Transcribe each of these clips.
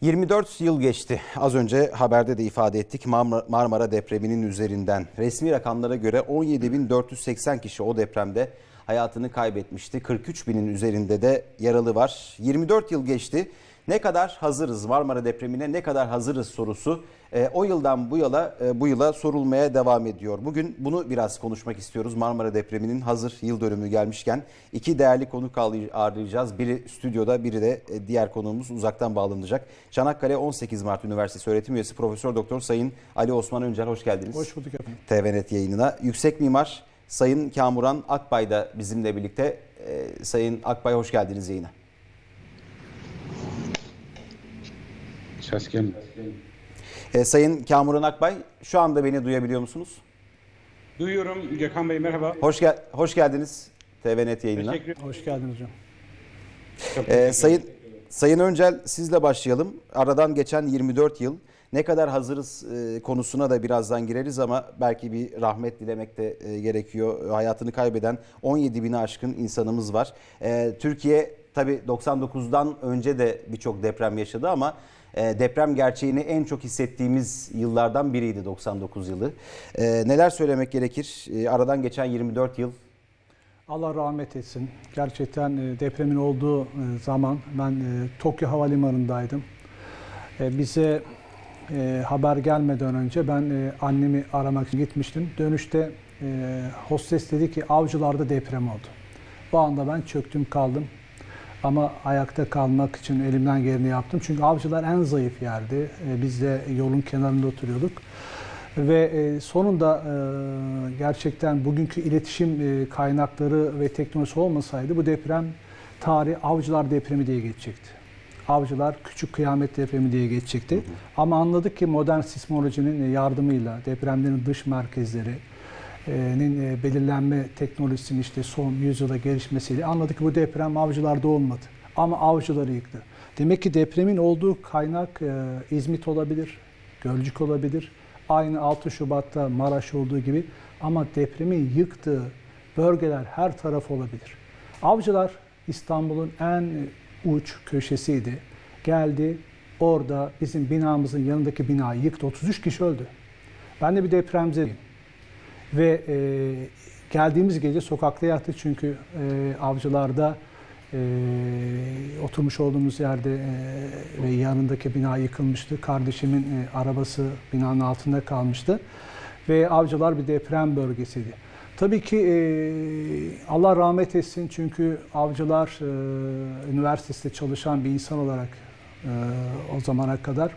24 yıl geçti. Az önce haberde de ifade ettik Marmara, depreminin üzerinden. Resmi rakamlara göre 17.480 kişi o depremde hayatını kaybetmişti. 43 binin üzerinde de yaralı var. 24 yıl geçti. Ne kadar hazırız Marmara depremine ne kadar hazırız sorusu e, o yıldan bu yıla e, bu yıla sorulmaya devam ediyor. Bugün bunu biraz konuşmak istiyoruz. Marmara depreminin hazır yıl dönümü gelmişken iki değerli konuk ağırlayacağız. Biri stüdyoda, biri de e, diğer konuğumuz uzaktan bağlanacak. Çanakkale 18 Mart Üniversitesi öğretim üyesi Profesör Doktor Sayın Ali Osman Öncel hoş geldiniz. Hoş bulduk efendim. TVNet yayınına. Yüksek Mimar Sayın Kamuran Akbay da bizimle birlikte. E, Sayın Akbay hoş geldiniz yayına. Ses gelmiyor. E, Sayın Kamuran Akbay şu anda beni duyabiliyor musunuz? Duyuyorum Gökhan Bey merhaba. Hoş gel hoş geldiniz TVNet yayınına. Teşekkür ederim. Hoş geldiniz hocam. Ee, teşekkür sayın Sayın Öncel sizle başlayalım. Aradan geçen 24 yıl ne kadar hazırız e, konusuna da birazdan gireriz ama belki bir rahmet dilemek de e, gerekiyor. Hayatını kaybeden 17 bini aşkın insanımız var. E, Türkiye tabii 99'dan önce de birçok deprem yaşadı ama e, deprem gerçeğini en çok hissettiğimiz yıllardan biriydi 99 yılı. E, neler söylemek gerekir? E, aradan geçen 24 yıl Allah rahmet etsin. Gerçekten e, depremin olduğu e, zaman ben e, Tokyo Havalimanı'ndaydım. Bize haber gelmeden önce ben annemi aramak için gitmiştim. Dönüşte hostes dedi ki avcılarda deprem oldu. Bu anda ben çöktüm kaldım. Ama ayakta kalmak için elimden geleni yaptım. Çünkü avcılar en zayıf yerdi. E, Biz de yolun kenarında oturuyorduk. Ve e, sonunda e, gerçekten bugünkü iletişim e, kaynakları ve teknolojisi olmasaydı bu deprem tarih avcılar depremi diye geçecekti. Avcılar küçük kıyamet depremi diye geçecekti. Ama anladık ki modern sismolojinin yardımıyla depremlerin dış merkezlerinin e, belirlenme teknolojisinin işte son yüzyılda gelişmesiyle anladık ki bu deprem avcılarda olmadı. Ama avcıları yıktı. Demek ki depremin olduğu kaynak İzmit olabilir, Gölcük olabilir. Aynı 6 Şubat'ta Maraş olduğu gibi ama depremin yıktığı bölgeler her taraf olabilir. Avcılar İstanbul'un en uç köşesiydi. Geldi orada bizim binamızın yanındaki binayı yıktı. 33 kişi öldü. Ben de bir depremzedeyim. Ve e, geldiğimiz gece sokakta yattık çünkü e, avcılarda e, oturmuş olduğumuz yerde e, ve yanındaki bina yıkılmıştı. Kardeşimin e, arabası binanın altında kalmıştı. Ve avcılar bir deprem bölgesiydi. Tabii ki e, Allah rahmet etsin çünkü avcılar e, üniversitesinde çalışan bir insan olarak e, o zamana kadar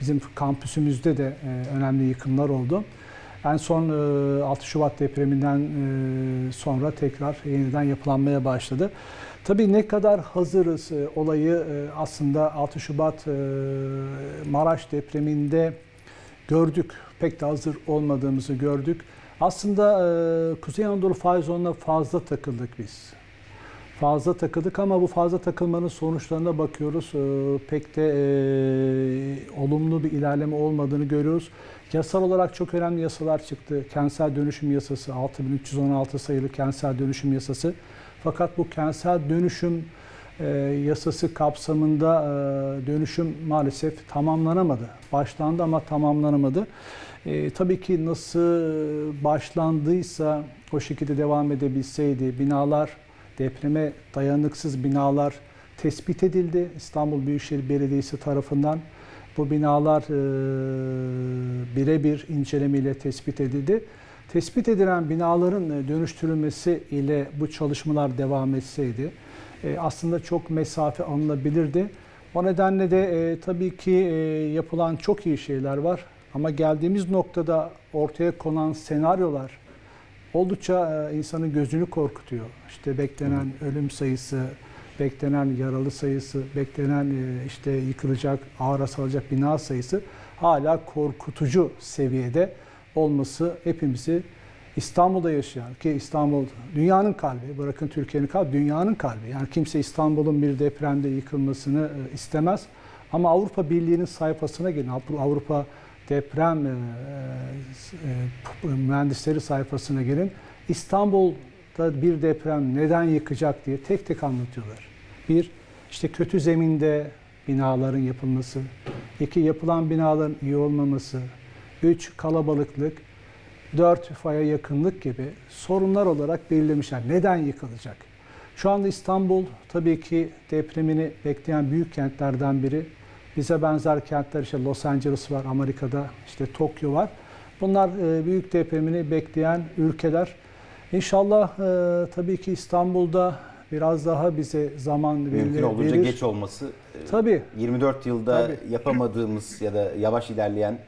bizim kampüsümüzde de e, önemli yıkımlar oldu. En son e, 6 Şubat depreminden e, sonra tekrar yeniden yapılanmaya başladı. Tabii ne kadar hazırız e, olayı e, aslında 6 Şubat e, Maraş depreminde gördük. Pek de hazır olmadığımızı gördük. Aslında e, Kuzey Anadolu faiz zonuna fazla takıldık biz. Fazla takıldık ama bu fazla takılmanın sonuçlarına bakıyoruz. E, pek de e, olumlu bir ilerleme olmadığını görüyoruz. Yasal olarak çok önemli yasalar çıktı. Kentsel dönüşüm yasası, 6316 sayılı kentsel dönüşüm yasası. Fakat bu kentsel dönüşüm e, yasası kapsamında e, dönüşüm maalesef tamamlanamadı. Başlandı ama tamamlanamadı. E, tabii ki nasıl başlandıysa o şekilde devam edebilseydi binalar, depreme dayanıksız binalar tespit edildi İstanbul Büyükşehir Belediyesi tarafından. Bu binalar e, birebir incelemeyle tespit edildi. Tespit edilen binaların dönüştürülmesi ile bu çalışmalar devam etseydi e, aslında çok mesafe alınabilirdi. O nedenle de e, tabii ki e, yapılan çok iyi şeyler var ama geldiğimiz noktada ortaya konan senaryolar oldukça e, insanın gözünü korkutuyor. İşte beklenen ölüm sayısı, beklenen yaralı sayısı, beklenen e, işte yıkılacak, ağır hasarlanacak bina sayısı hala korkutucu seviyede olması hepimizi İstanbul'da yaşayan ki İstanbul dünyanın kalbi, bırakın Türkiye'nin kalbi, dünyanın kalbi. Yani kimse İstanbul'un bir depremde yıkılmasını e, istemez. Ama Avrupa Birliği'nin sayfasına gelin, Avrupa deprem e, e, mühendisleri sayfasına gelin. İstanbul'da bir deprem neden yıkacak diye tek tek anlatıyorlar. Bir, işte kötü zeminde binaların yapılması. iki yapılan binaların iyi olmaması. Üç kalabalıklık. Dört faya yakınlık gibi sorunlar olarak belirlemişler. Neden yıkılacak? Şu anda İstanbul tabii ki depremini bekleyen büyük kentlerden biri. Bize benzer kentler işte Los Angeles var Amerika'da, işte Tokyo var. Bunlar e, büyük depremini bekleyen ülkeler. İnşallah e, tabii ki İstanbul'da biraz daha bize zaman Mümkün verir. olduğunca geç olması e, Tabii. 24 yılda Tabii. yapamadığımız ya da yavaş ilerleyen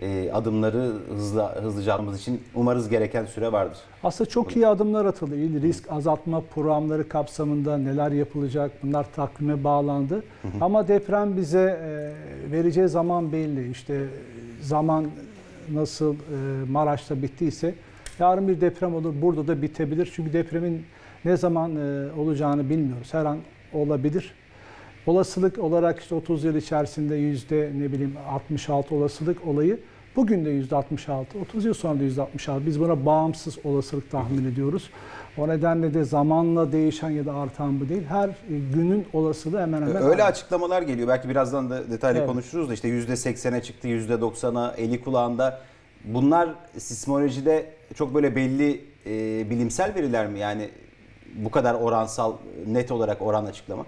e, adımları hızlı hızlıca almamız için umarız gereken süre vardır. Aslında çok iyi adımlar atıldı. İl risk azaltma programları kapsamında neler yapılacak bunlar takvime bağlandı. Ama deprem bize e, vereceği zaman belli. İşte e, zaman nasıl e, Maraş'ta bittiyse yarın bir deprem olur burada da bitebilir. Çünkü depremin ne zaman e, olacağını bilmiyoruz. Her an olabilir. Olasılık olarak işte 30 yıl içerisinde yüzde ne bileyim 66 olasılık olayı bugün de yüzde 66, 30 yıl sonra da yüzde 66. Biz buna bağımsız olasılık tahmin ediyoruz. O nedenle de zamanla değişen ya da artan bu değil. Her e, günün olasılığı hemen hemen Öyle aynı. açıklamalar geliyor. Belki birazdan da detaylı Evet. konuşuruz da işte %80'e çıktı, %90'a, eli kulağında. Bunlar sismolojide çok böyle belli e, bilimsel veriler mi? Yani bu kadar oransal, net olarak oran açıklamak.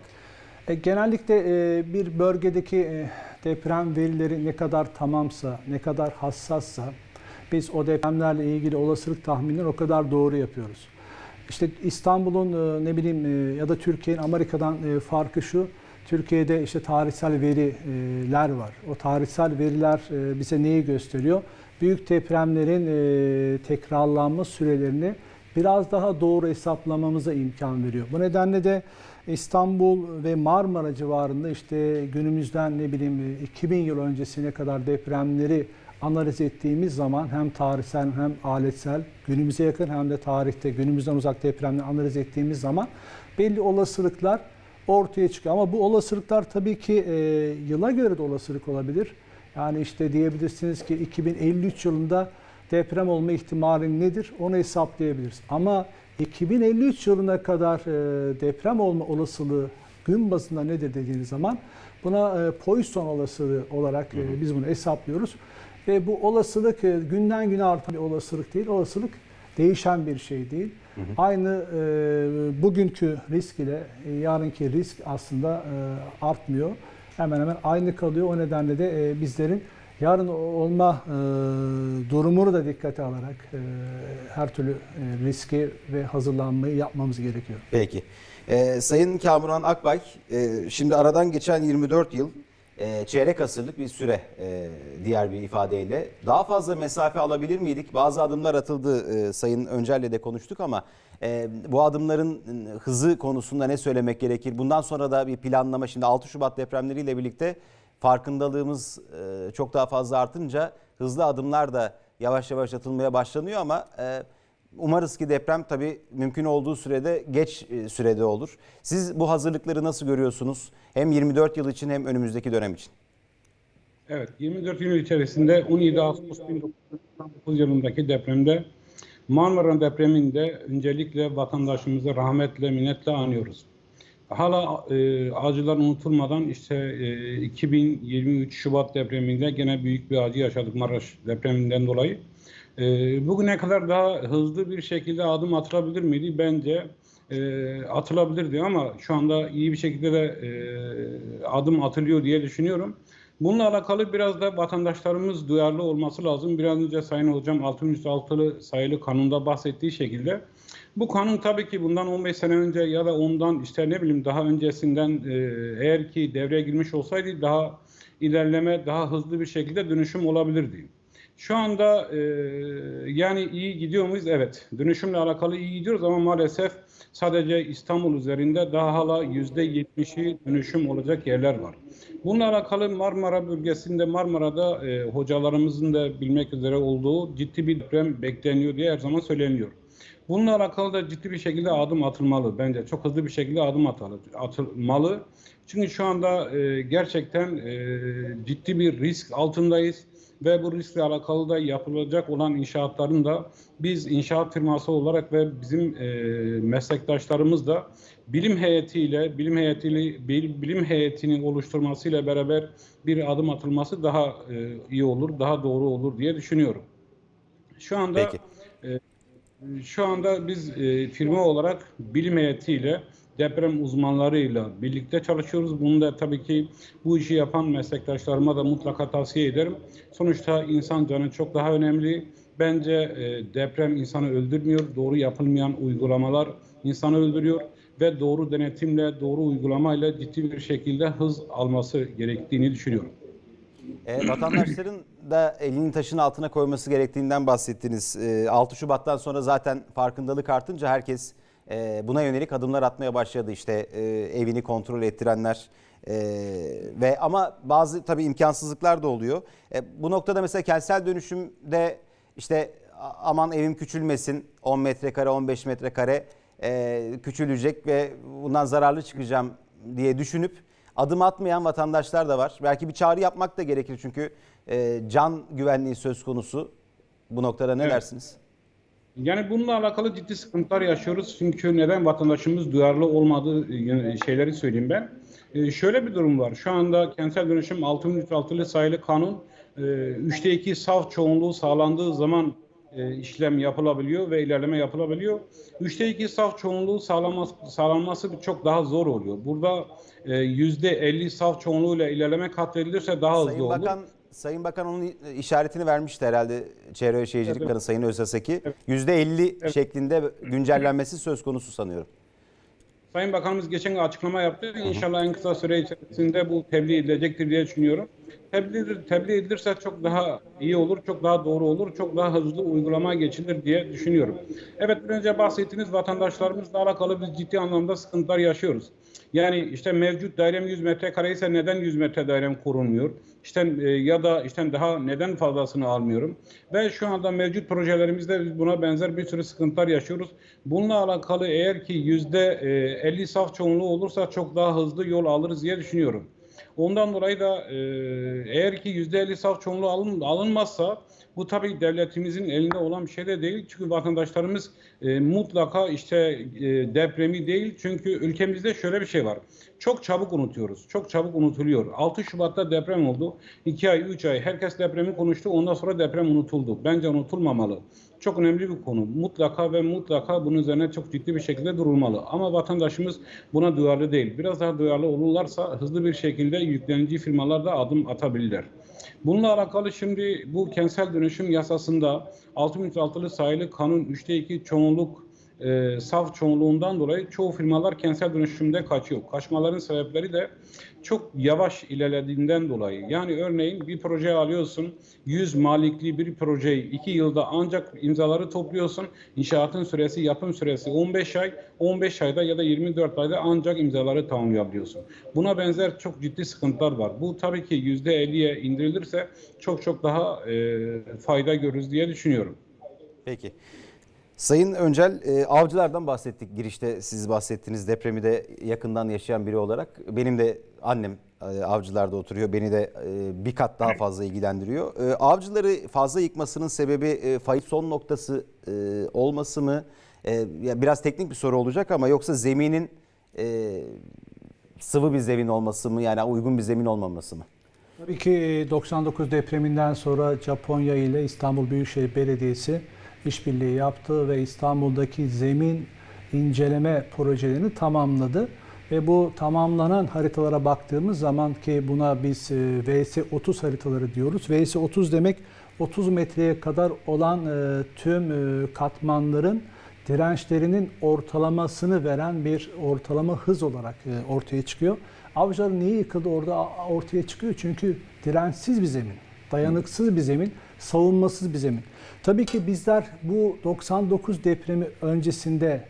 E, genellikle e, bir bölgedeki e, deprem verileri ne kadar tamamsa, ne kadar hassassa biz o depremlerle ilgili olasılık tahminini o kadar doğru yapıyoruz. İşte İstanbul'un e, ne bileyim e, ya da Türkiye'nin Amerika'dan e, farkı şu. Türkiye'de işte tarihsel veriler var. O tarihsel veriler e, bize neyi gösteriyor? Büyük depremlerin e, tekrarlanma sürelerini biraz daha doğru hesaplamamıza imkan veriyor. Bu nedenle de İstanbul ve Marmara civarında işte günümüzden ne bileyim 2000 yıl öncesine kadar depremleri analiz ettiğimiz zaman hem tarihsel hem aletsel günümüze yakın hem de tarihte günümüzden uzak depremleri analiz ettiğimiz zaman belli olasılıklar ortaya çıkıyor. Ama bu olasılıklar tabii ki e, yıla göre de olasılık olabilir. Yani işte diyebilirsiniz ki 2053 yılında deprem olma ihtimali nedir? Onu hesaplayabiliriz. Ama 2053 yılına kadar e, deprem olma olasılığı gün bazında nedir dediğiniz zaman buna e, Poisson olasılığı olarak e, biz bunu hesaplıyoruz. Ve bu olasılık e, günden güne artan bir olasılık değil. Olasılık değişen bir şey değil. Aynı e, bugünkü risk ile e, yarınki risk aslında e, artmıyor. Hemen hemen aynı kalıyor. O nedenle de e, bizlerin yarın olma e, durumunu da dikkate alarak e, her türlü e, riski ve hazırlanmayı yapmamız gerekiyor. Peki. Ee, Sayın Kamuran Akbay, e, şimdi aradan geçen 24 yıl e, çeyrek asırlık bir süre e, diğer bir ifadeyle. Daha fazla mesafe alabilir miydik? Bazı adımlar atıldı e, Sayın Öncel'le de konuştuk ama e, bu adımların e, hızı konusunda ne söylemek gerekir? Bundan sonra da bir planlama şimdi 6 Şubat depremleriyle birlikte farkındalığımız e, çok daha fazla artınca hızlı adımlar da yavaş yavaş atılmaya başlanıyor ama e, umarız ki deprem tabii mümkün olduğu sürede geç e, sürede olur. Siz bu hazırlıkları nasıl görüyorsunuz? Hem 24 yıl için hem önümüzdeki dönem için. Evet, 24 yıl içerisinde 17 Ağustos 1999 yılındaki depremde Marmara depreminde öncelikle vatandaşımızı rahmetle, minnetle anıyoruz. Hala e, acılar unutulmadan işte e, 2023 Şubat depreminde gene büyük bir acı yaşadık Maraş depreminden dolayı. E, bugüne kadar daha hızlı bir şekilde adım atılabilir miydi? Bence e, atılabilirdi ama şu anda iyi bir şekilde de e, adım atılıyor diye düşünüyorum. Bununla alakalı biraz da vatandaşlarımız duyarlı olması lazım. Biraz önce Sayın Hocam 606 sayılı kanunda bahsettiği şekilde. Bu kanun tabii ki bundan 15 sene önce ya da ondan işte ne bileyim daha öncesinden e, eğer ki devreye girmiş olsaydı daha ilerleme, daha hızlı bir şekilde dönüşüm olabilirdi. Şu anda e, yani iyi gidiyor muyuz? Evet. Dönüşümle alakalı iyi gidiyoruz ama maalesef sadece İstanbul üzerinde daha hala %70'i dönüşüm olacak yerler var. Bununla alakalı Marmara bölgesinde Marmara'da e, hocalarımızın da bilmek üzere olduğu ciddi bir deprem bekleniyor diye her zaman söyleniyor. Bununla alakalı da ciddi bir şekilde adım atılmalı bence. Çok hızlı bir şekilde adım atalı, atılmalı. Çünkü şu anda e, gerçekten e, ciddi bir risk altındayız. Ve bu riskle alakalı da yapılacak olan inşaatların da biz inşaat firması olarak ve bizim e, meslektaşlarımız da bilim heyetiyle, bilim heyetiyle, bil- bilim heyetinin oluşturmasıyla beraber bir adım atılması daha e, iyi olur, daha doğru olur diye düşünüyorum. Şu anda Peki. şu anda biz e, firma olarak bilim heyetiyle deprem uzmanlarıyla birlikte çalışıyoruz. Bunu da tabii ki bu işi yapan meslektaşlarıma da mutlaka tavsiye ederim. Sonuçta insan canı çok daha önemli. Bence e, deprem insanı öldürmüyor. Doğru yapılmayan uygulamalar insanı öldürüyor ve doğru denetimle, doğru uygulamayla ciddi bir şekilde hız alması gerektiğini düşünüyorum. E, vatandaşların da elini taşın altına koyması gerektiğinden bahsettiniz. E, 6 Şubat'tan sonra zaten farkındalık artınca herkes buna yönelik adımlar atmaya başladı. İşte e, evini kontrol ettirenler e, ve ama bazı tabii imkansızlıklar da oluyor. E, bu noktada mesela kentsel dönüşümde işte aman evim küçülmesin 10 metrekare 15 metrekare küçülecek ve bundan zararlı çıkacağım diye düşünüp adım atmayan vatandaşlar da var. Belki bir çağrı yapmak da gerekir çünkü can güvenliği söz konusu. Bu noktada ne Evet. dersiniz? Yani bununla alakalı ciddi sıkıntılar yaşıyoruz. Çünkü neden vatandaşımız duyarlı olmadığı e, şeyleri söyleyeyim ben. E, şöyle bir durum var. Şu anda kentsel dönüşüm 6306 sayılı kanun e, 3'te 2 saf çoğunluğu sağlandığı zaman e, işlem yapılabiliyor ve ilerleme yapılabiliyor. 3'te 2 saf çoğunluğu sağlanması, sağlanması çok daha zor oluyor. Burada e, %50 saf çoğunluğuyla ilerleme kat edilirse daha hızlı Sayın olur. Sayın Bakan onun işaretini vermişti herhalde Çevre ve Şehircilik Evet. Bakanı Sayın Özaseki. %50 şeklinde güncellenmesi söz konusu sanıyorum. Sayın Bakanımız geçen açıklama yaptı. İnşallah en kısa süre içerisinde bu tebliğ edilecektir diye düşünüyorum. Tebliğ, tebliğ edilirse çok daha iyi olur, çok daha doğru olur, çok daha hızlı uygulama geçilir diye düşünüyorum. Evet, bir önce bahsettiğiniz vatandaşlarımızla alakalı biz ciddi anlamda sıkıntılar yaşıyoruz. Yani işte mevcut dairem 100 metrekare ise neden 100 metre dairem korunmuyor? İşte e, ya da işte daha neden fazlasını almıyorum? Ve şu anda mevcut projelerimizde biz buna benzer bir sürü sıkıntılar yaşıyoruz. Bununla alakalı eğer ki yüzde e, 50 saf çoğunluğu olursa çok daha hızlı yol alırız diye düşünüyorum. Ondan dolayı da e, eğer ki yüzde 50 saf çoğunluğu alın, alınmazsa bu tabii devletimizin elinde olan bir şey de değil. Çünkü vatandaşlarımız e, mutlaka işte e, depremi değil. Çünkü ülkemizde şöyle bir şey var. Çok çabuk unutuyoruz. Çok çabuk unutuluyor. 6 Şubat'ta deprem oldu. 2 ay, 3 ay herkes depremi konuştu. Ondan sonra deprem unutuldu. Bence unutulmamalı. Çok önemli bir konu. Mutlaka ve mutlaka bunun üzerine çok ciddi bir şekilde durulmalı. Ama vatandaşımız buna duyarlı değil. Biraz daha duyarlı olurlarsa hızlı bir şekilde yüklenici firmalar da adım atabilirler. Bununla alakalı şimdi bu kentsel dönüşüm yasasında 6306'lı sayılı kanun 3'te 2 çoğunluk e, saf çoğunluğundan dolayı çoğu firmalar kentsel dönüşümde kaçıyor. Kaçmaların sebepleri de çok yavaş ilerlediğinden dolayı. Yani örneğin bir proje alıyorsun, 100 malikli bir projeyi 2 yılda ancak imzaları topluyorsun. İnşaatın süresi, yapım süresi 15 ay, 15 ayda ya da 24 ayda ancak imzaları tamamlayabiliyorsun. Buna benzer çok ciddi sıkıntılar var. Bu tabii ki %50'ye indirilirse çok çok daha e, fayda görürüz diye düşünüyorum. Peki. Sayın Öncel, e, avcılardan bahsettik girişte siz bahsettiğiniz depremi de yakından yaşayan biri olarak. Benim de annem e, avcılarda oturuyor. Beni de e, bir kat daha fazla ilgilendiriyor. E, avcıları fazla yıkmasının sebebi e, fay son noktası e, olması mı? E, ya biraz teknik bir soru olacak ama yoksa zeminin e, sıvı bir zemin olması mı? Yani uygun bir zemin olmaması mı? Tabii ki 99 depreminden sonra Japonya ile İstanbul Büyükşehir Belediyesi işbirliği yaptı ve İstanbul'daki zemin inceleme projelerini tamamladı. Ve bu tamamlanan haritalara baktığımız zaman ki buna biz e, VS30 haritaları diyoruz. VS30 demek 30 metreye kadar olan e, tüm e, katmanların dirençlerinin ortalamasını veren bir ortalama hız olarak ortaya çıkıyor. Avcılar niye yıkıldı orada ortaya çıkıyor? Çünkü dirençsiz bir zemin, dayanıksız bir zemin, savunmasız bir zemin. Tabii ki bizler bu 99 depremi öncesinde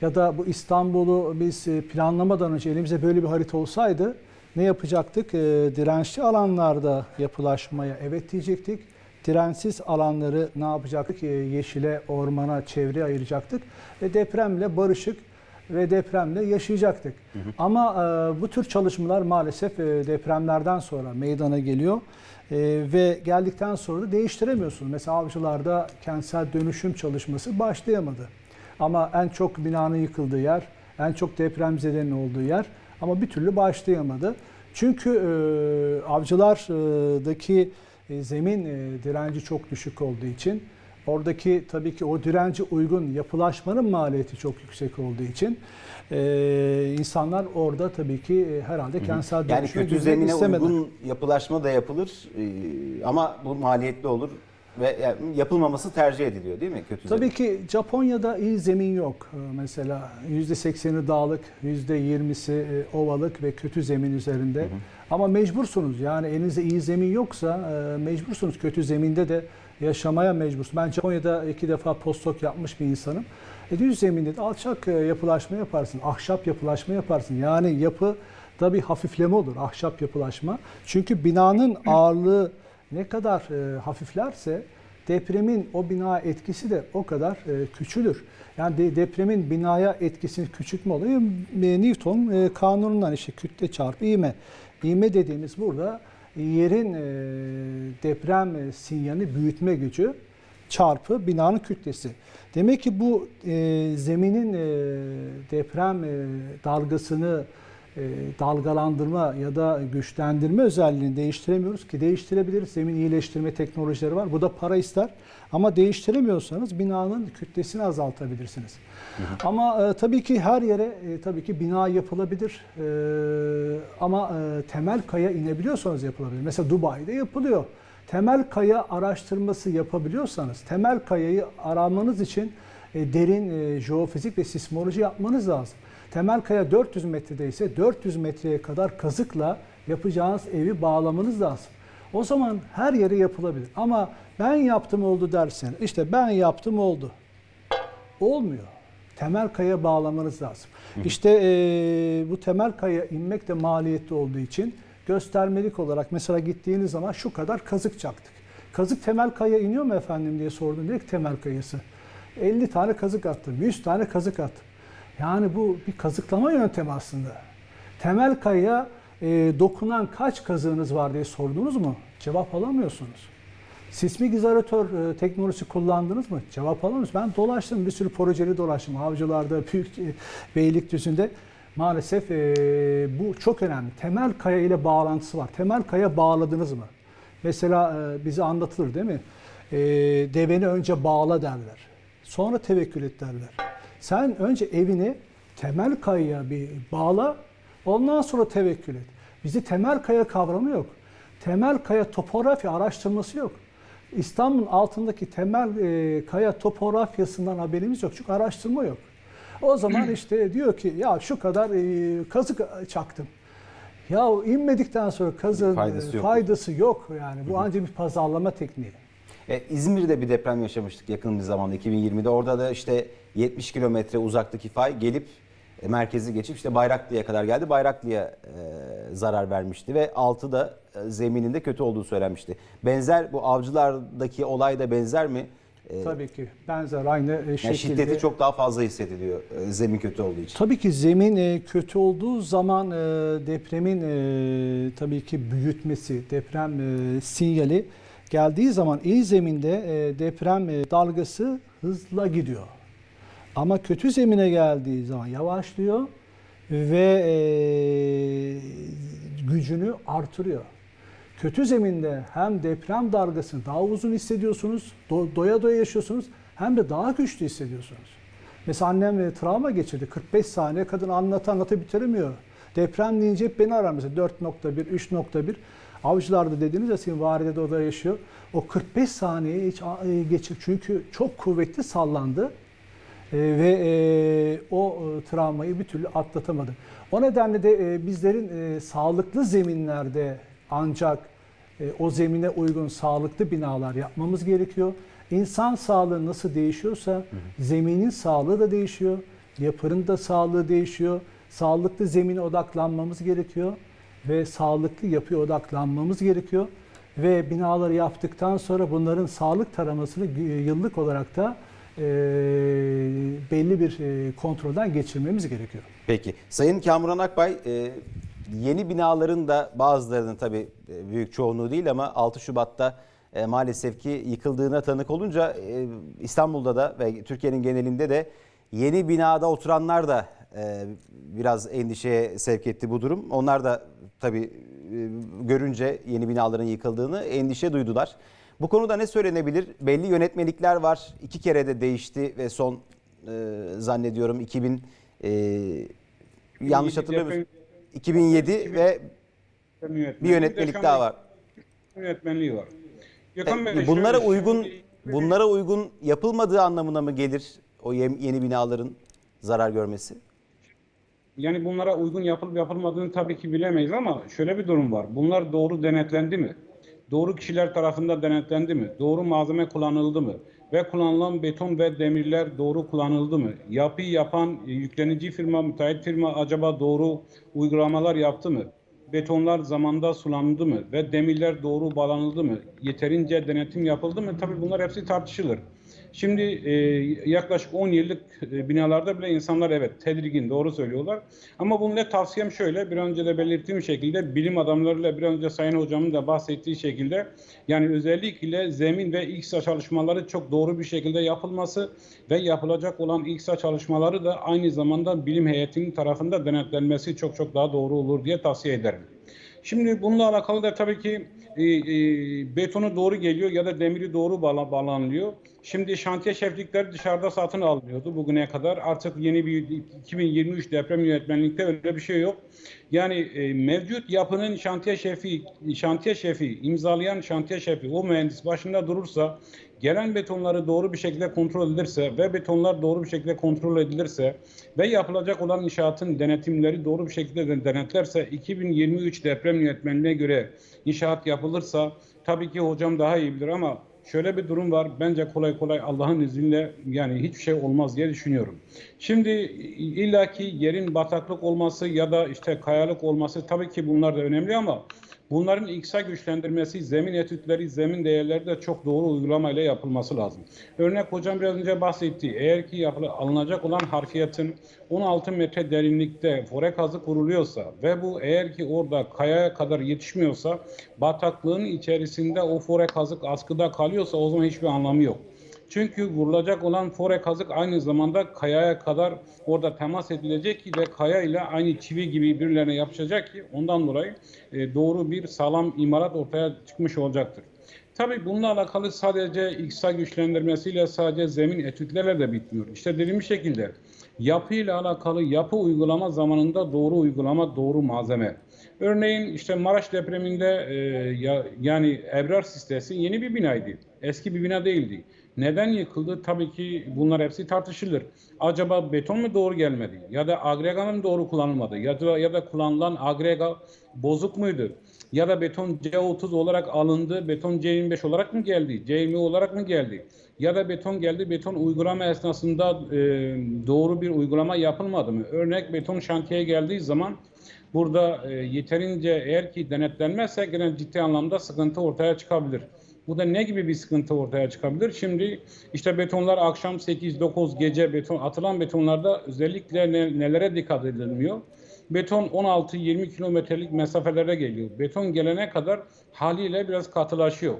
ya da bu İstanbul'u biz e, planlamadan önce elimizde böyle bir harita olsaydı ne yapacaktık? E, dirençli alanlarda yapılaşmaya evet diyecektik. Dirençsiz alanları ne yapacaktık? E, yeşile, ormana, çevreye ayıracaktık. Ve depremle barışık ve depremle yaşayacaktık. Ama e, bu tür çalışmalar maalesef e, depremlerden sonra meydana geliyor. E, ve geldikten sonra da değiştiremiyorsunuz. Mesela avcılarda kentsel dönüşüm çalışması başlayamadı. Ama en çok binanın yıkıldığı yer, en çok depremzedenin olduğu yer ama bir türlü başlayamadı. Çünkü e, avcılardaki e, zemin e, direnci çok düşük olduğu için oradaki tabii ki o dirence uygun yapılaşmanın maliyeti çok yüksek olduğu için e, insanlar orada tabii ki e, herhalde kentsel Yani dönüşüme kötü girmek zemine istemediler. uygun yapılaşma da yapılır e, ama bu maliyetli olur ve yani yapılmaması tercih ediliyor değil mi kötü Tabii zemin? ki Japonya'da iyi zemin yok. Ee, Mesela %80'i dağlık, %20'si e, ovalık ve kötü zemin üzerinde. Ama mecbursunuz yani elinizde iyi zemin yoksa e, mecbursunuz kötü zeminde de yaşamaya mecbursunuz. Ben Japonya'da iki defa postdoc yapmış bir insanım. E, düz zeminde de alçak e, yapılaşma yaparsın, ahşap yapılaşma yaparsın. Yani yapı da bir hafifleme olur, ahşap yapılaşma. Çünkü binanın ağırlığı ne kadar e, hafiflerse depremin o bina etkisi de o kadar e, küçülür. Yani de- depremin binaya etkisini küçültme olayı e, Newton e, kanunundan işte kütle çarpı ivme. İvme dediğimiz burada yerin e, deprem e, sinyalini büyütme gücü çarpı binanın kütlesi. Demek ki bu e, zeminin deprem dalgasını dalgalandırma ya da güçlendirme özelliğini değiştiremiyoruz ki değiştirebiliriz. Zemin iyileştirme teknolojileri var. Bu da para ister. Ama değiştiremiyorsanız binanın kütlesini azaltabilirsiniz. Ama e, tabii ki her yere e, tabii ki bina yapılabilir. E, ama e, temel kaya inebiliyorsanız yapılabilir. Mesela Dubai'de yapılıyor. Temel kaya araştırması yapabiliyorsanız temel kayayı aramanız için e, derin e, jeofizik ve sismoloji yapmanız lazım. Temel kaya 400 metrede ise 400 metreye kadar kazıkla yapacağınız evi bağlamanız lazım. O zaman her yere yapılabilir. Ama ben yaptım oldu dersen, işte ben yaptım oldu. Olmuyor. Temel kaya bağlamanız lazım. İşte eee, bu temel kaya inmek de maliyetli olduğu için göstermelik olarak mesela gittiğiniz zaman şu kadar kazık çaktık. Kazık temel kaya iniyor mu efendim diye sordum. Dedik temel kayası. 50 tane kazık attım, 100 tane kazık attım. Yani bu bir kazıklama yöntemi aslında. Temel kayaya e, dokunan kaç kazığınız var diye sordunuz mu? Cevap alamıyorsunuz. Sismik izolatör e, teknolojisi kullandınız mı? Cevap alamıyorsunuz. Ben dolaştım, bir sürü projeli dolaştım. Avcılarda, Büyük e, Beylikdüzü'nde. Maalesef e, bu çok önemli. Temel kaya ile bağlantısı var. Temel kaya bağladınız mı? Mesela e, bize anlatılır değil mi? E, deveni önce bağla derler. Sonra tevekkül et derler. Sen önce evini temel kayaya bir bağla, ondan sonra tevekkül et. Bizde temel kaya kavramı yok. Temel kaya topografi araştırması yok. İstanbul'un altındaki temel e, kaya topografyasından haberimiz yok. Çünkü araştırma yok. O zaman işte diyor ki ya şu kadar e, kazık çaktım. Ya inmedikten sonra kazığın Faydası e, yok. faydası yok yani. Bu ancak bir pazarlama tekniği. E, İzmir'de bir deprem yaşamıştık yakın bir zamanda 2020'de. Orada da işte 70 kilometre uzaktaki fay gelip e, merkezi geçip işte Bayraklı'ya kadar geldi. Bayraklı'ya e, zarar vermişti ve altı da e, zemininde kötü olduğu söylenmişti. Benzer bu avcılardaki olay da benzer mi? E, Tabii ki benzer aynı e, yani şekilde. şiddeti çok daha fazla hissediliyor e, zemin kötü olduğu için. Tabii ki zemin e, kötü olduğu zaman e, depremin e, tabii ki büyütmesi, deprem e, sinyali geldiği zaman iyi zeminde e, deprem e, dalgası hızla gidiyor. Ama kötü zemine geldiği zaman yavaşlıyor ve e, gücünü artırıyor. Kötü zeminde hem deprem dalgasını daha uzun hissediyorsunuz, do- doya doya yaşıyorsunuz hem de daha güçlü hissediyorsunuz. Mesela annem e, travma geçirdi. 45 saniye kadın anlat anlata bitiremiyor. Deprem deyince hep beni arar mesela 4.1, 3.1. Avcılarda dediğiniz ya senin valide de o da yaşıyor. O 45 saniye hiç e, geçir. Çünkü çok kuvvetli sallandı. E, ve e, o e, travmayı bir türlü atlatamadı. O nedenle de e, bizlerin e, sağlıklı zeminlerde ancak e, o zemine uygun sağlıklı binalar yapmamız gerekiyor. İnsan sağlığı nasıl değişiyorsa zeminin sağlığı da değişiyor. Yapının da sağlığı değişiyor. Sağlıklı zemine odaklanmamız gerekiyor ve sağlıklı yapıya odaklanmamız gerekiyor. Ve binaları yaptıktan sonra bunların sağlık taramasını yıllık olarak da e, belli bir e, kontrolden geçirmemiz gerekiyor. Peki. Sayın Kamuran Akbay, e, yeni binaların da bazılarının tabii büyük çoğunluğu değil ama 6 Şubat'ta e, maalesef ki yıkıldığına tanık olunca e, İstanbul'da da ve Türkiye'nin genelinde de yeni binada oturanlar da biraz endişeye sevk etti bu durum. Onlar da tabii e, görünce yeni binaların yıkıldığını endişe duydular. Bu konuda ne söylenebilir? Belli yönetmelikler var. İki kere de değişti ve son e, zannediyorum 2000 e, yanlış hatırlamıyorsam 2007 ve bir yönetmelik daha var. Yönetmenliği var. Bey, E, Bunlara uygun bunlara uygun yapılmadığı anlamına mı gelir o yeni binaların zarar görmesi? Yani bunlara uygun yapılıp yapılmadığını tabii ki bilemeyiz ama şöyle bir durum var. Bunlar doğru denetlendi mi? Doğru kişiler tarafından denetlendi mi? Doğru malzeme kullanıldı mı? Ve kullanılan beton ve demirler doğru kullanıldı mı? Yapıyı yapan e, yüklenici firma, müteahhit firma acaba doğru uygulamalar yaptı mı? Betonlar zamanda sulandı mı? Ve demirler doğru bağlanıldı mı? Yeterince denetim yapıldı mı? Tabii bunlar hepsi tartışılır. Şimdi e, yaklaşık 10 yıllık e, binalarda bile insanlar evet tedirgin doğru söylüyorlar. Ama bununla tavsiyem şöyle bir önce de belirttiğim şekilde bilim adamlarıyla bir önce Sayın Hocam'ın da bahsettiği şekilde yani özellikle zemin ve İKSA çalışmaları çok doğru bir şekilde yapılması ve yapılacak olan İKSA çalışmaları da aynı zamanda bilim heyetinin tarafında denetlenmesi çok çok daha doğru olur diye tavsiye ederim. Şimdi bununla alakalı da tabii ki e, e, betonu doğru geliyor ya da demiri doğru bağla, bağlanılıyor. Şimdi şantiye şeflikleri dışarıda satın alınıyordu bugüne kadar. Artık yeni bir 2023 deprem yönetmenlikte öyle bir şey yok. Yani e, mevcut yapının şantiye şefi, şantiye şefi, imzalayan şantiye şefi, o mühendis başında durursa, gelen betonları doğru bir şekilde kontrol edilirse ve betonlar doğru bir şekilde kontrol edilirse ve yapılacak olan inşaatın denetimleri doğru bir şekilde de denetlerse 2023 deprem yönetmenliğine göre inşaat yapılırsa tabii ki hocam daha iyi bilir ama şöyle bir durum var. Bence kolay kolay Allah'ın izniyle yani hiçbir şey olmaz diye düşünüyorum. Şimdi illaki yerin bataklık olması ya da işte kayalık olması tabii ki bunlar da önemli ama Bunların iksa güçlendirmesi, zemin etütleri, zemin değerleri de çok doğru uygulamayla yapılması lazım. Örnek hocam biraz önce bahsetti. Eğer ki yapılı, alınacak olan harfiyetin 16 metre derinlikte fore kazı kuruluyorsa ve bu eğer ki orada kayaya kadar yetişmiyorsa bataklığın içerisinde o fore kazık askıda kalıyorsa o zaman hiçbir anlamı yok. Çünkü vurulacak olan fore kazık aynı zamanda kayaya kadar orada temas edilecek ki ve kaya ile aynı çivi gibi birbirlerine yapışacak ki ondan dolayı e, doğru bir sağlam imarat ortaya çıkmış olacaktır. Tabii bununla alakalı sadece İKSA güçlendirmesiyle sadece zemin etütlerle de bitmiyor. İşte dediğim şekilde yapıyla alakalı yapı uygulama zamanında doğru uygulama, doğru malzeme. Örneğin işte Maraş depreminde e, ya, yani Ebrar sitesi yeni bir binaydı. Eski bir bina değildi. Neden yıkıldı? Tabii ki bunlar hepsi tartışılır. Acaba beton mu doğru gelmedi? Ya da agrega mı doğru kullanılmadı? Ya da, ya da kullanılan agrega bozuk muydu? Ya da beton C30 olarak alındı, beton C25 olarak mı geldi? C20 olarak mı geldi? Ya da beton geldi, beton uygulama esnasında e, doğru bir uygulama yapılmadı mı? Örnek beton şantiyeye geldiği zaman burada e, yeterince eğer ki denetlenmezse gene ciddi anlamda sıkıntı ortaya çıkabilir. Bu da ne gibi bir sıkıntı ortaya çıkabilir? Şimdi işte betonlar akşam 8-9 gece beton atılan betonlarda özellikle ne, nelere dikkat edilmiyor? Beton 16-20 kilometrelik mesafelere geliyor. Beton gelene kadar haliyle biraz katılaşıyor.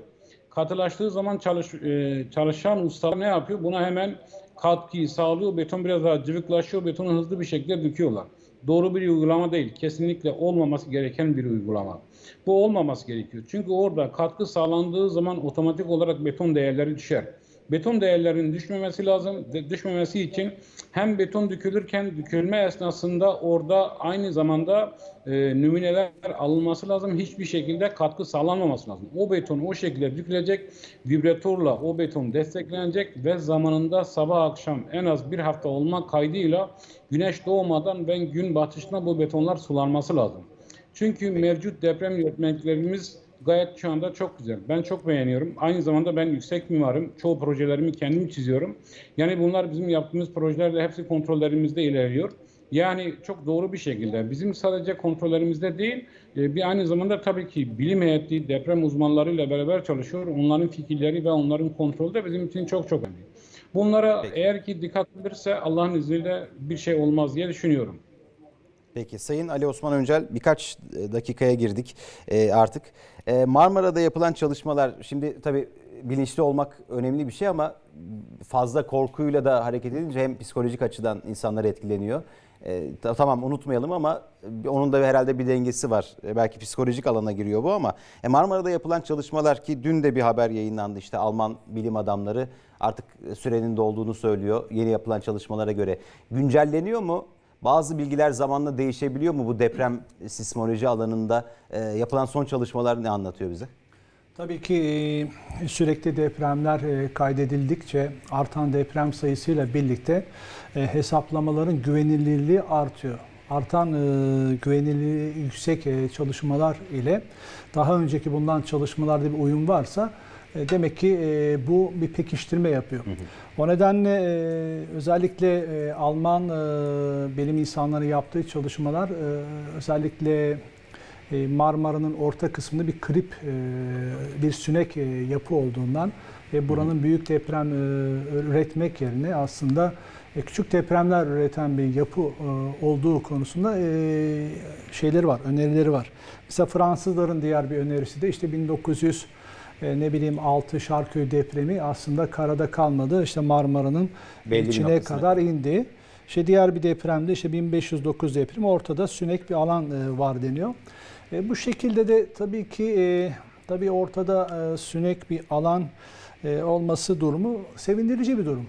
Katılaştığı zaman çalış, e, çalışan ustalar ne yapıyor? Buna hemen katkıyı sağlıyor. Beton biraz daha cıvıklaşıyor. Betonu hızlı bir şekilde döküyorlar. Doğru bir uygulama değil. Kesinlikle olmaması gereken bir uygulama. Bu olmaması gerekiyor. Çünkü orada katkı sağlandığı zaman otomatik olarak beton değerleri düşer. Beton değerlerinin düşmemesi lazım. Düşmemesi için hem beton dökülürken dökülme esnasında orada aynı zamanda e, nümuneler alınması lazım. Hiçbir şekilde katkı sağlanmaması lazım. O beton o şekilde dökülecek. Vibratörle o beton desteklenecek ve zamanında sabah akşam en az bir hafta olmak kaydıyla güneş doğmadan ve gün batışına bu betonlar sulanması lazım. Çünkü mevcut deprem yönetmeliklerimiz gayet şu anda çok güzel. Ben çok beğeniyorum. Aynı zamanda ben yüksek mimarım. Çoğu projelerimi kendim çiziyorum. Yani bunlar bizim yaptığımız projelerde hepsi kontrollerimizde ilerliyor. Yani çok doğru bir şekilde. Bizim sadece kontrollerimizde değil, e, bir aynı zamanda tabii ki bilim heyeti, deprem uzmanlarıyla beraber çalışıyor. Onların fikirleri ve onların kontrolü de bizim için çok çok önemli. Bunlara Peki. eğer ki dikkat edilirse Allah'ın izniyle bir şey olmaz diye düşünüyorum. Peki Sayın Ali Osman Öncel birkaç e, dakikaya girdik e, artık. E, Marmara'da yapılan çalışmalar şimdi tabii bilinçli olmak önemli bir şey ama fazla korkuyla da hareket edince hem psikolojik açıdan insanlar etkileniyor. E, ta- tamam unutmayalım ama onun da herhalde bir dengesi var. E, belki psikolojik alana giriyor bu ama e, Marmara'da yapılan çalışmalar ki dün de bir haber yayınlandı işte Alman bilim adamları artık sürenin dolduğunu söylüyor yeni yapılan çalışmalara göre. Güncelleniyor mu? Bazı bilgiler zamanla değişebiliyor mu bu deprem sismoloji alanında e, yapılan son çalışmalar ne anlatıyor bize? Tabii ki e, sürekli depremler e, kaydedildikçe artan deprem sayısıyla birlikte e, hesaplamaların güvenilirliği artıyor. Artan güvenilirliği yüksek çalışmalar ile daha önceki bundan çalışmalarda bir uyum varsa demek ki e, bu bir pekiştirme yapıyor. O nedenle e, özellikle e, Alman e, bilim insanları yaptığı çalışmalar e, özellikle e, Marmara'nın orta kısmında bir krip, e, bir sünek e, yapı olduğundan ve buranın büyük deprem e, üretmek yerine aslında e, küçük depremler üreten bir yapı e, olduğu konusunda e, şeyleri var, önerileri var. Mesela Fransızların diğer bir önerisi de işte 1900 e, ne bileyim 6 Şarköy depremi aslında karada kalmadı. İşte Marmara'nın Belli içine kadar indi. İşte diğer bir depremde işte 1509 depremi ortada sünek bir alan e, var deniyor. E, bu şekilde de tabii ki e, tabii ortada e, sünek bir alan e, olması durumu sevindirici bir durum.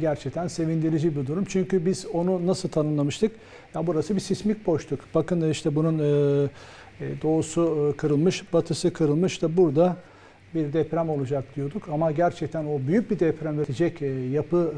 Gerçekten sevindirici bir durum. Çünkü biz onu nasıl tanımlamıştık? Ya burası bir sismik boşluk. Bakın işte bunun doğusu kırılmış, batısı kırılmış da burada bir deprem olacak diyorduk ama gerçekten o büyük bir deprem üretecek e, yapı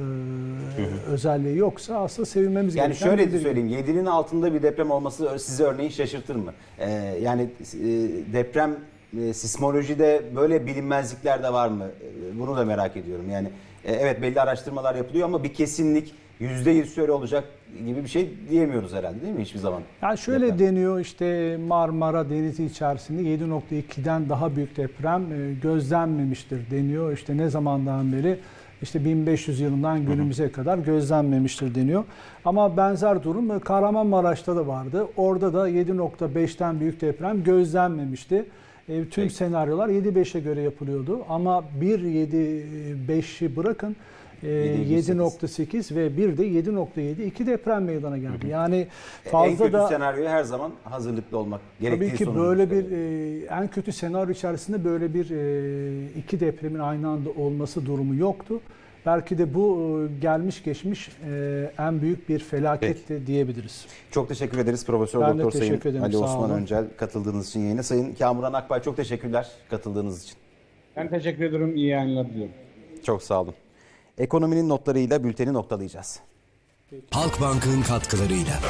e, özelliği yoksa aslında sevinmemiz Yani gereken şöyle bir durum. söyleyeyim 7'nin altında bir deprem olması sizi örneğin şaşırtır mı? E, yani e, deprem e, sismolojide böyle bilinmezlikler de var mı? E, bunu da merak ediyorum. Yani e, evet belli araştırmalar yapılıyor ama bir kesinlik %100 şöyle olacak gibi bir şey diyemiyoruz herhalde değil mi hiçbir zaman? Yani şöyle Deprem. deniyor işte Marmara Denizi içerisinde 7.2'den daha büyük deprem e, gözlenmemiştir deniyor. İşte ne zamandan beri işte 1500 yılından günümüze kadar gözlenmemiştir deniyor. Ama benzer durum e, Kahramanmaraş'ta da vardı. Orada da 7.5'ten büyük deprem gözlenmemişti. E, tüm Peki. senaryolar 7.5'e göre yapılıyordu. Ama 1.7.5'i bırakın e, 7.8. 7.8 ve bir de 7.7 iki deprem meydana geldi. Yani en fazla kötü da senaryoya her zaman hazırlıklı olmak gerektiği tabii ki sonucu böyle bir e, en kötü senaryo içerisinde böyle bir e, iki depremin aynı anda olması durumu yoktu. Belki de bu e, gelmiş geçmiş e, en büyük bir felaketti diyebiliriz. Çok teşekkür ederiz Profesör Ben de Doktor Sayın teşekkür ederim, Ali sağ Osman olun. Öncel katıldığınız için yayına. Sayın Kamuran Akbay çok teşekkürler katıldığınız için. Ben teşekkür ederim. İyi yayınlar diliyorum. Çok sağ olun. Ekonominin notlarıyla bülteni noktalayacağız. Halkbank'ın katkılarıyla.